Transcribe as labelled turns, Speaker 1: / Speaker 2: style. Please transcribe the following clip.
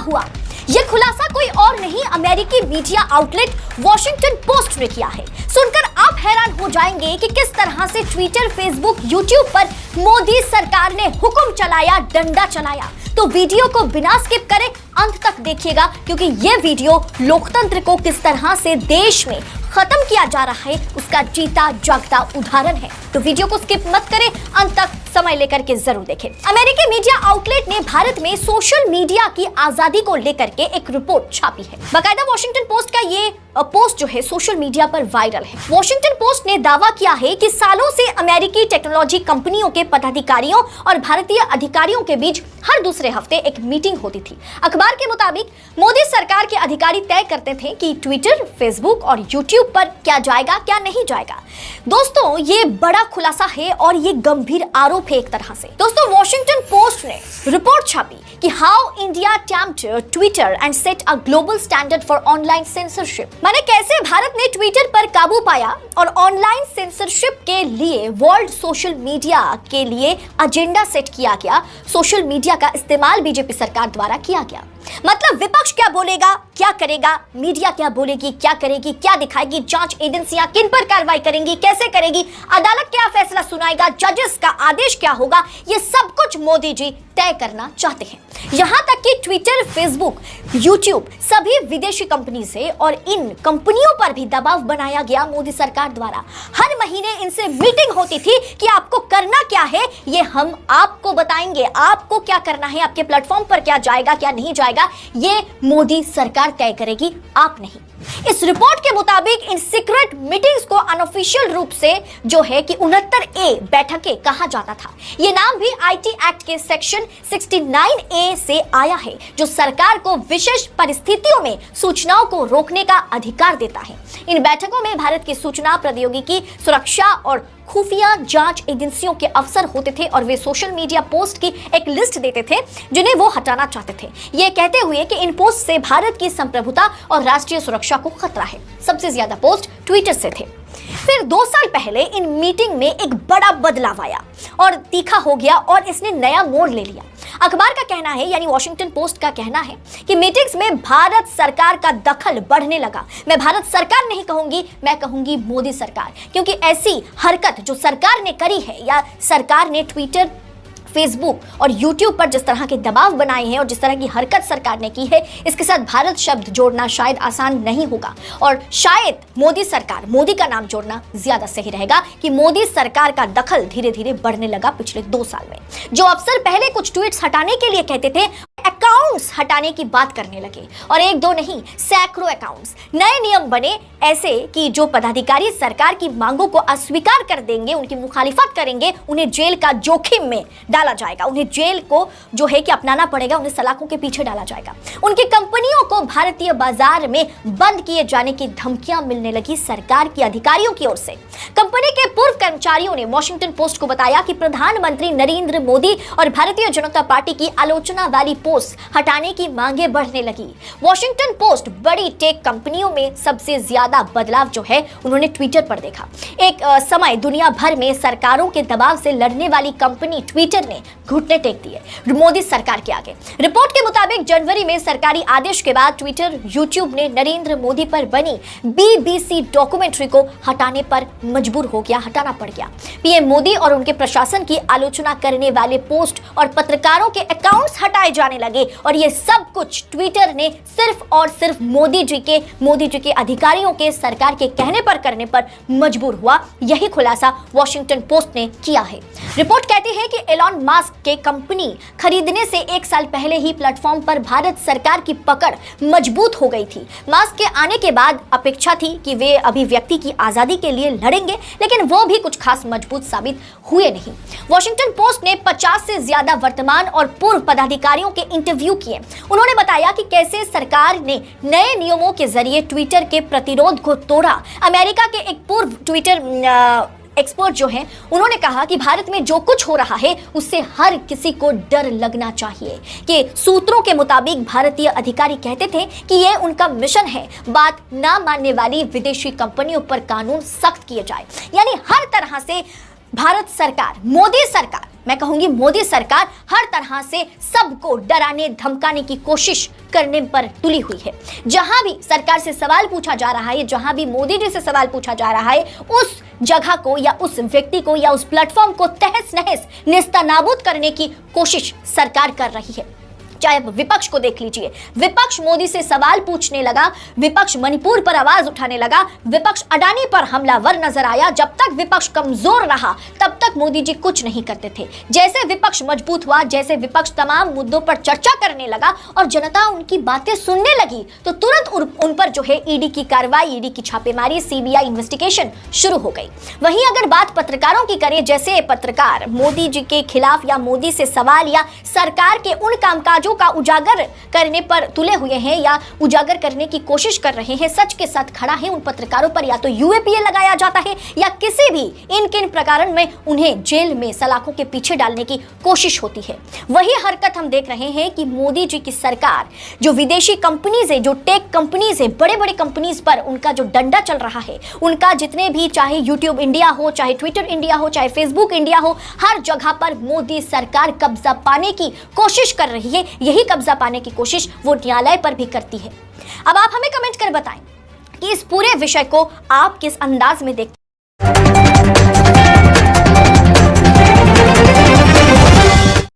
Speaker 1: हुआ। ये खुलासा कोई और नहीं, अमेरिकी मीडिया आउटलेट वॉशिंगटन पोस्ट ने किया है। सुनकर आप हैरान हो जाएँगे कि किस तरह से ट्विटर, फेसबुक, यूट्यूब पर मोदी सरकार ने हुक्म चलाया, डंडा चलाया। तो वीडियो को बिना स्किप करें, अंत तक देखिएगा, क्योंकि ये वीडियो लोकतंत्र को किस तरह से देश में खत्म किया जा रहा है, उसका जीता जागता उदाहरण है। तो वीडियो को स्किप मत करें, अंत तक समय लेकर के ज़रूर देखें। अमेरिकी मीडिया आउटलेट ने भारत में सोशल मीडिया की आज़ादी को लेकर के एक रिपोर्ट छापी है। बाकायदा वॉशिंगटन पोस्ट का ये पोस्ट जो है, सोशल मीडिया पर वायरल है। वॉशिंगटन पोस्ट ने दावा किया है कि सालों से अमेरिकी टेक्नोलॉजी कंपनियों के पदाधिकारियों और भारतीय अधिकारियों के बीच हर दूसरे हफ़्ते एक मीटिंग होती थी। अखबार के मुताबिक, मोदी सरकार के अधिकारी तय करते थे कि ट्विटर, फेसबुक और यूट्यूब पर क्या जाएगा, क्या नहीं जाएगा। दोस्तों, ये बड़ा खुलासा है और ये गंभीर आरोप है एक तरह से। दोस्तों वॉशिंगटन पोस्ट ने रिपोर्ट छापी कि how India tamed Twitter and set a global standard for online censorship माने कैसे भारत ने ट्विटर पर काबू पाया और ऑनलाइन सेंसरशिप के लिए वर्ल्ड सोशल मीडिया के लिए एजेंडा सेट किया गया। सोशल मीडिया का इस्तेमाल बीजेपी सरकार द्वारा किया गया। मतलब विपक्ष क्या बोलेगा, क्या करेगा, मीडिया क्या बोलेगी, क्या करेगी, क्या दिखाएगी, जाँच एजेंसियाँ किन पर कार्रवाई करेंगी, कैसे करेगी, अदालत क्या फैसला सुनाएगा, जजेस का आदेश क्या होगा, ये सब कुछ मोदी जी तय करना चाहते हैं। यहाँ तक कि ट्विटर फेसबुक यूट्यूब सभी विदेशी कंपनी से और इन कंपनियों पर भी दबाव बनाया गया मोदी सरकार द्वारा। हर महीने इनसे मीटिंग होती थी कि आपको करना क्या है, ये हम आपको बताएँगे। आपको क्या करना है, आपके प्लेटफॉर्म पर क्या जाएगा, क्या नहीं जाएगा, ये मोदी सरकार तय करेगी, आप नहीं। इस रिपोर्ट के मुताबिक इन सीक्रेट मीटिंग्स को अनऑफिशियल रूप से जो है कि उनहत्तर ए बैठकें कहा जाता था। ये नाम भी आईटी एक्ट के सेक्शन 69 ए से आया है, जो सरकार को विशेष परिस्थितियों में सूचनाओं को रोकने का अधिकार देता है। इन बैठकों में भारत की सूचना प्रौद्योगिकी, सुरक्षा और खुफिया जाँच एजेंसियों के अफसर होते थे और वे सोशल मीडिया पोस्ट की एक लिस्ट देते थे, जिन्हें वो हटाना चाहते थे। ये कहते हुए कि इन पोस्ट से भारत की संप्रभुता और राष्ट्रीय सुरक्षा को खतरा है। सबसे ज़्यादा पोस्ट ट्विटर से थे। फिर दो साल पहले इन मीटिंग में एक बड़ा बदलाव आया और तीखा हो गया और इसने नया मोड़ ले लिया। अखबार का कहना है, यानी वॉशिंगटन पोस्ट का कहना है, कि मीटिंग्स में भारत सरकार का दखल बढ़ने लगा। मैं भारत सरकार नहीं कहूँगी, मैं कहूँगी मोदी सरकार। क्योंकि ऐसी हरकत जो सरकार ने करी है, या सरकार ने ट्विटर फेसबुक और यूट्यूब पर जिस तरह के दबाव बनाए हैं और जिस तरह की हरकत सरकार ने की है, इसके साथ भारत शब्द जोड़ना शायद आसान नहीं होगा। और शायद मोदी सरकार, मोदी का नाम जोड़ना ज़्यादा सही रहेगा कि मोदी सरकार का दखल धीरे धीरे बढ़ने लगा पिछले दो साल में। जो अफसर पहले कुछ ट्वीट हटाने के लिए कहते थे अकाउंट्स हटाने की बात करने लगे। और एक दो नहीं, सैकड़ों अकाउंट्स नए नियम बने ऐसे कि जो पदाधिकारी सरकार की मांगों को अस्वीकार कर देंगे, उनकी मुखालिफत करेंगे, उन्हें जेल का जोखिम में डाला जाएगा। उन्हें जेल को जो है कि अपनाना पड़ेगा, उन्हें सलाखों के पीछे डाला जाएगा। उनकी कंपनियों को भारतीय बाज़ार में बंद किए जाने की धमकियाँ मिलने लगी सरकार की अधिकारियों की ओर से। कंपनी के पूर्व कर्मचारियों ने वॉशिंगटन पोस्ट को बताया कि प्रधानमंत्री नरेंद्र मोदी और भारतीय जनता पार्टी की आलोचना वाली पोस्ट हटाने की मांगे बढ़ने लगी। वॉशिंगटन पोस्ट बड़ी टेक कंपनियों में सबसे ज़्यादा बदलाव जो है, उन्होंने ट्विटर पर देखा। एक समय दुनिया भर में सरकारों के दबाव से लड़ने वाली कंपनी ट्विटर ने घुटने टेक दिए, मोदी सरकार के आगे। रिपोर्ट के मुताबिक जनवरी में सरकारी आदेश के बाद ट्विटर यूट्यूब ने नरेंद्र मोदी पर बनी बीबीसी डॉक्यूमेंट्री को हटाने पर मजबूर हो गया हटाना पड़ गया। पीएम मोदी और उनके प्रशासन की आलोचना करने वाले पोस्ट और पत्रकारों के अकाउंट्स हटाए जाने लगे और ये सब कुछ ट्विटर ने सिर्फ़ और सिर्फ़ मोदी जी के, मोदी जी के अधिकारियों के, सरकार के कहने पर करने पर मजबूर हुआ। यही खुलासा वॉशिंगटन पोस्ट ने किया है। रिपोर्ट कहती है कि एलॉन मास्क के कंपनी खरीदने से एक साल पहले ही प्लेटफॉर्म पर भारत सरकार की पकड़ मज़बूत हो गई थी। मास्क के आने के बाद अपेक्षा थी कि वे अभिव्यक्ति की आज़ादी के लिए लड़ेंगे, लेकिन वो भी कुछ खास मज़बूत साबित हुए नहीं। वॉशिंगटन पोस्ट ने 50 से ज़्यादा वर्तमान और पूर्व पदाधिकारियों के इंटरव्यू किए। उन्होंने बताया कि कैसे सरकार ने नए नियमों के ज़रिए ट्विटर के प्रतिरोध को तोड़ा। अमेरिका के एक पूर्व ट्विटर एक्सपर्ट जो हैं, उन्होंने कहा कि भारत में जो कुछ हो रहा है, उससे हर किसी को डर लगना चाहिए। कि सूत्रों के मुताबिक भारतीय अधिकारी कहते थे कि यह उनका मिशन है, बात ना मानने वाली विदेशी कंपनियों पर कानून सख्त किए जाए। यानी हर तरह से भारत सरकार, मोदी सरकार। मैं कहूँगी मोदी सरकार हर तरह से सबको डराने, धमकाने की कोशिश करने पर तुली हुई है। जहाँ भी सरकार से सवाल पूछा जा रहा है, जहाँ भी मोदी जी से सवाल पूछा जा रहा है, उस जगह को या उस व्यक्ति को या उस प्लेटफॉर्म को तहस नहस निस्तानाबूद करने की कोशिश सरकार कर रही है। चाहे अब विपक्ष को देख लीजिए। विपक्ष मोदी से सवाल पूछने लगा, विपक्ष मणिपुर पर आवाज़ उठाने लगा, विपक्ष अडानी पर हमलावर नज़र आया। जब तक विपक्ष कमज़ोर रहा, तब तक मोदी जी कुछ नहीं करते थे। जैसे विपक्ष मज़बूत हुआ, जैसे विपक्ष तमाम मुद्दों पर चर्चा करने लगा और जनता उनकी बातें सुनने लगी तो तुरंत उन पर जो है ईडी की कार्रवाई, ईडी की छापेमारी, सीबीआई इन्वेस्टिगेशन शुरू हो गई। वहीं अगर बात पत्रकारों की करें, जैसे पत्रकार मोदी जी के खिलाफ या मोदी से सवाल या सरकार के उन कामकाजों का उजागर करने पर तुले हुए हैं या उजागर करने की कोशिश कर रहे हैं, सच के साथ खड़ा है उन पत्रकारों पर, या तो यूएपीए लगाया जाता है, या किसी भी इन किन प्रकरण में उन्हें जेल में सलाखों के पीछे डालने की कोशिश होती है। वही हरकत हम देख रहे हैं कि मोदी जी की सरकार, जो विदेशी कंपनीज़ है, जो टेक कंपनीज़ है बड़े बड़े कंपनीज़ पर उनका जो डंडा चल रहा है, उनका जितने भी चाहे यूट्यूब इंडिया हो, चाहे ट्विटर इंडिया हो, चाहे फेसबुक इंडिया हो, हर जगह पर मोदी सरकार कब्जा पाने की कोशिश कर रही है। यही कब्जा पाने की कोशिश वो न्यायालय पर भी करती है। अब आप हमें कमेंट कर बताएँ कि इस पूरे विषय को आप किस अंदाज में देखते